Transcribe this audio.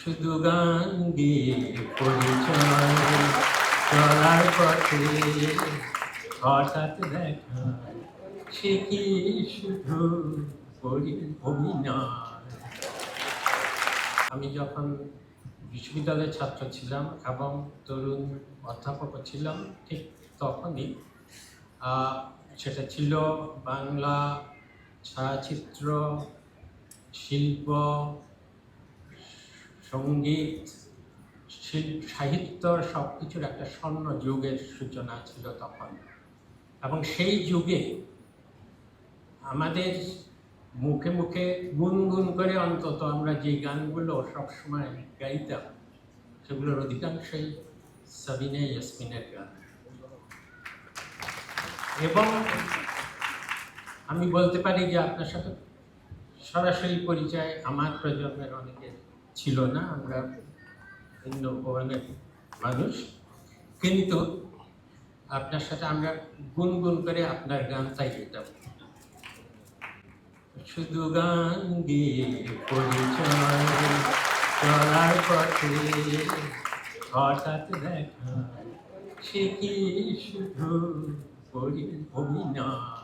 শুধু গান গিয়ে পরিচয় চলার পথে হঠাৎ দেখা, সে কি শুধু অভিনয়? আমি যখন বিশ্ববিদ্যালয়ের ছাত্র ছিলাম এবং তরুণ অধ্যাপক ছিলাম, ঠিক তখনই সেটা ছিল বাংলা ছায়াচিত্র, শিল্প সংগীত সাহিত্য সব কিছুর একটা স্বর্ণ যুগের সূচনা ছিল তখন। এবং সেই যুগে আমাদের মুখে মুখে গুনগুন করে অন্তত আমরা যে গানগুলো সবসময় গাইতাম, সেগুলোর অধিকাংশই সাবিনে ইয়াসমিনের গান। এবং আমি বলতে পারি যে আপনার সাথে সরাসরি পরিচয় আমার প্রজন্মের অনেকের ছিল না, আমরা ভিন্ন ভবনের মানুষ। কিন্তু আপনার সাথে আমরা গুনগুন করে আপনার গান চাই যেতাম শুধু গান গিয়ে পরিচয় চলার পথে হঠাৎ দেখা, সে কি শুধু অভিনয়?